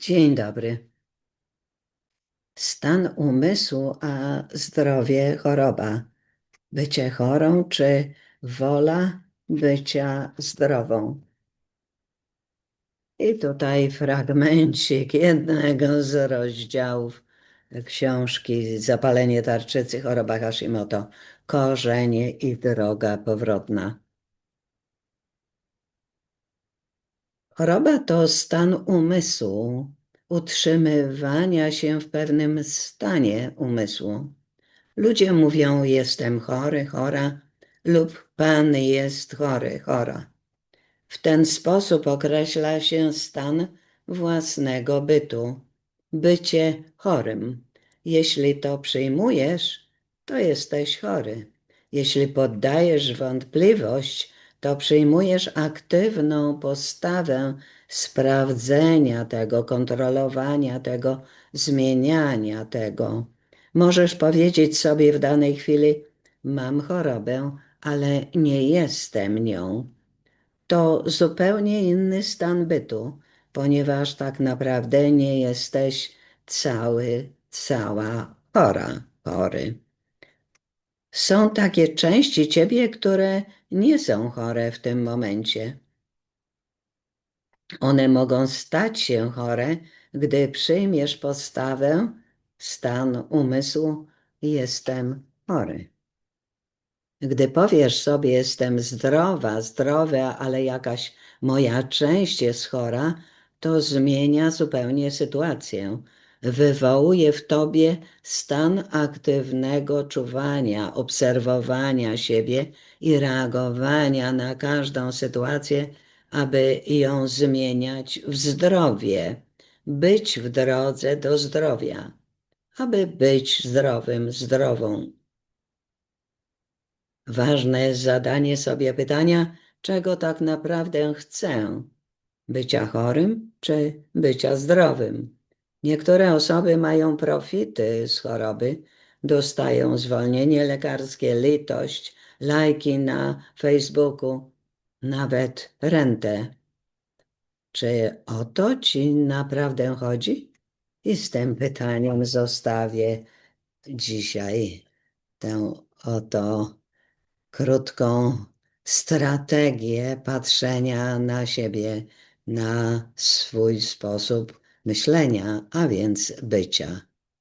Dzień dobry. Stan umysłu, a zdrowie choroba. Bycie chorą czy wola bycia zdrową. I tutaj fragmencik jednego z rozdziałów książki Zapalenie tarczycy, choroba Hashimoto. Korzenie i droga powrotna. Choroba to stan umysłu, utrzymywania się w pewnym stanie umysłu. Ludzie mówią: Jestem chory, chora, lub Pan jest chory, chora. W ten sposób określa się stan własnego bytu, bycie chorym. Jeśli to przyjmujesz, to jesteś chory. Jeśli poddajesz wątpliwość, to przyjmujesz aktywną postawę sprawdzenia tego, kontrolowania tego, zmieniania tego. Możesz powiedzieć sobie w danej chwili: Mam chorobę, ale nie jestem nią. To zupełnie inny stan bytu, ponieważ tak naprawdę nie jesteś cały, cała chora, chory. Są takie części ciebie, które nie są chore w tym momencie. One mogą stać się chore, gdy przyjmiesz postawę, stan umysłu, jestem chory. Gdy powiesz sobie, jestem zdrowa, zdrowa, ale jakaś moja część jest chora, to zmienia zupełnie sytuację. Wywołuje w tobie stan aktywnego czuwania, obserwowania siebie i reagowania na każdą sytuację, aby ją zmieniać w zdrowie, być w drodze do zdrowia, aby być zdrowym, zdrową. Ważne jest zadanie sobie pytania, czego tak naprawdę chcę: bycia chorym czy bycia zdrowym. Niektóre osoby mają profity z choroby, dostają zwolnienie lekarskie, litość, lajki na Facebooku, nawet rentę. Czy o to ci naprawdę chodzi? I z tym pytaniem zostawię dzisiaj tę oto krótką strategię patrzenia na siebie, na swój sposób myślenia, a więc bycia.